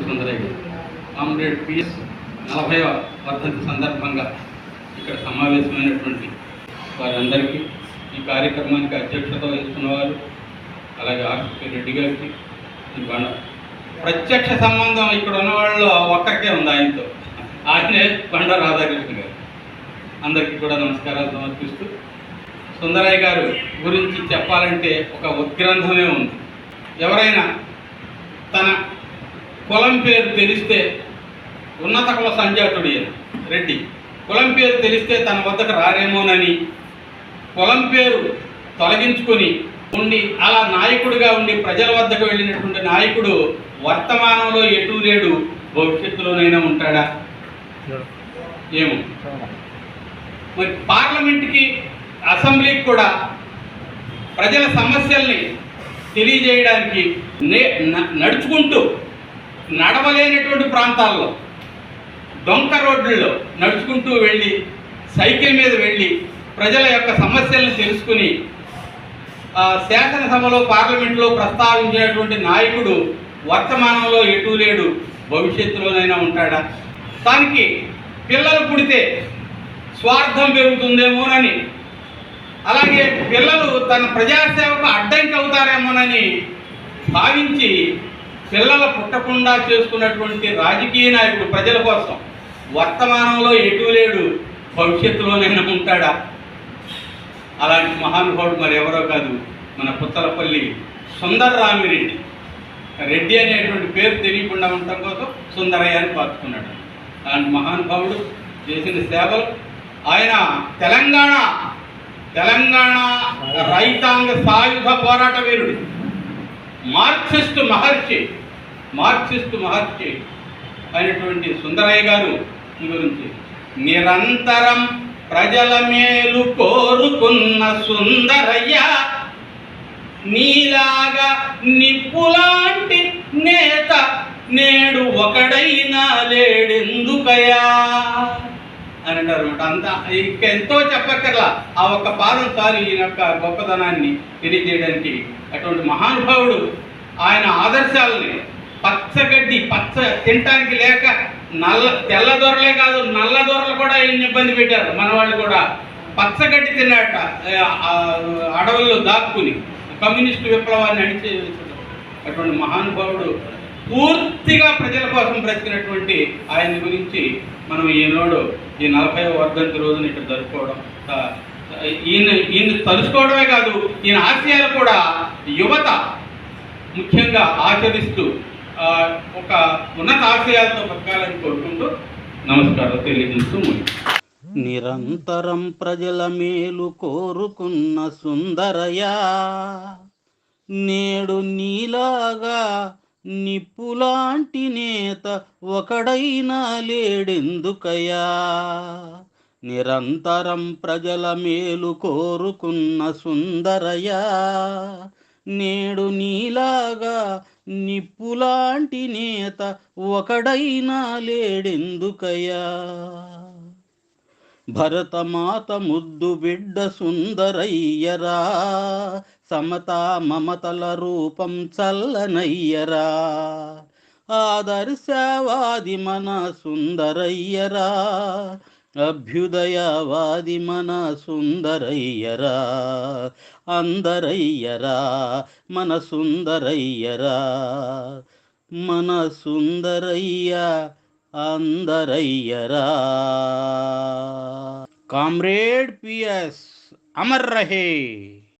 Sundarayya comrade PS నలభైవ వర్ధంతి సందర్భంగా ఇక్కడ సమావేశమైనటువంటి వారందరికీ ఈ కార్యక్రమానికి అధ్యక్షత వహిస్తున్న వారు అలాగే ఆర్కే రెడ్డి గారికి బండ ప్రత్యక్ష సంబంధం ఇక్కడ ఉన్న వాళ్ళు ఒక్కరికే ఉంది ఆయనతో. ఆయనే బండ రాధాకృష్ణ గారు. అందరికీ కూడా నమస్కారాలు సమర్పిస్తూ సుందరయ్య గారు గురించి చెప్పాలంటే ఒక ఉద్గ్రంథమే ఉంది. ఎవరైనా తన కులం పేరు తెలిస్తే ఉన్నత కుల సంజాతుడు రెడ్డి. కులం పేరు తెలిస్తే తన వద్దకు రారేమోనని కులం పేరు తొలగించుకొని ఉండి అలా నాయకుడిగా ఉండి ప్రజల వద్దకు వెళ్ళినటువంటి నాయకుడు వర్తమానంలో ఎటు లేడు భవిష్యత్తులోనైనా ఉంటాడా? ఏమో. మరి పార్లమెంట్కి అసెంబ్లీకి కూడా ప్రజల సమస్యల్ని తెలియజేయడానికి నే నడుచుకుంటూ నడవలేనటువంటి ప్రాంతాల్లో డొంక రోడ్లలో నడుచుకుంటూ వెళ్ళి సైకిల్ మీద వెళ్ళి ప్రజల యొక్క సమస్యలను తెలుసుకుని శాసనసభలో పార్లమెంట్లో ప్రస్తావించేటువంటి నాయకుడు వర్తమానంలో ఎటూ లేడు భవిష్యత్తులోనైనా ఉంటాడా? దానికి పిల్లలు పుడితే స్వార్థం పెరుగుతుందేమోనని అలాగే పిల్లలు తన ప్రజాసేవకు అడ్డంకి అవుతారేమోనని భావించి పిల్లలు పుట్టకుండా చేసుకున్నటువంటి రాజకీయ నాయకుడు ప్రజల కోసం వర్తమానంలో ఎటు లేడు భవిష్యత్తులోనైనా ఉంటాడా? అలాంటి మహానుభావుడు మరి ఎవరో కాదు మన పుత్తలపల్లి సుందర రామిరెడ్డి. రెడ్డి అనేటువంటి పేరు తెలియకుండా ఉండటం కోసం సుందరయ్య అని పార్చుకున్నాడు అలాంటి మహానుభావుడు చేసిన సేవలు ఆయన తెలంగాణ తెలంగాణ రైతాంగ సాయుధ పోరాట వీరుడు మార్క్సిస్ట్ మహర్షి. మార్క్సిస్ట్ మహర్షి అయినటువంటి సుందరయ్య గారు గురించి నిరంతరం ప్రజల మేలు కోరుకున్న సుందరయ్య నీలాగా నిప్పులాంటి నేత నేడు ఒకడైనా లేడెందుకయా అని అంటారు అనమాట అంత ఎంతో చెప్పక్కర్లా ఆ ఒక్క పాదం చాలు ఈయన యొక్క గొప్పతనాన్ని తెలియజేయడానికి అటువంటి మహానుభావుడు ఆయన ఆదర్శాలని పచ్చగడ్డి పచ్చ తినటానికి లేక నల్ల తెల్ల దొరలే కాదు నల్ల దొరలు కూడా ఈయన ఇబ్బంది పెట్టారు. మన వాళ్ళు కూడా పచ్చగడ్డి తిన్నాట అడవుల్లో దాక్కుని కమ్యూనిస్టు విప్లవాన్ని అణిచే అటువంటి మహానుభావుడు పూర్తిగా ప్రజల కోసం బ్రతికినటువంటి ఆయన గురించి మనం ఈనాడు ఈ నలభై వర్ధంతి రోజున ఇక్కడ జరుపుకోవడం ఈయన ఈయన తలుచుకోవడమే కాదు ఈయన ఆశయాలు కూడా యువత ముఖ్యంగా ఆచరిస్తూ ఒక ఉన్నత ఆశయాలతో బతకాలని కోరుకుంటూ నమస్కారం తెలియజేస్తూ నిరంతరం ప్రజల మేలు కోరుకున్న సుందరయా నేడు నీలాగా నిప్పులాంటి నేత ఒకడైనా లేడెందుకయా నిరంతరం ప్రజల మేలు కోరుకున్న సుందరయా నేడు నీలాగా నిప్పులాంటి నేత ఒకడైనా లేడెందుకయ్యా? భరతమాత ముద్దు బిడ్డ సుందరయ్యరా సమతా మమతల రూపం చల్లనయ్యరా ఆదర్శవాది మన సుందరయ్యరా అభ్యుదయవాది మన సుందరయ్యరా అందరయ్యరా మన సుందరయ్యరా మన సుందరయ్య అందరయ్యరా కామ్రేడ్ పిఎస్ అమర్ రహే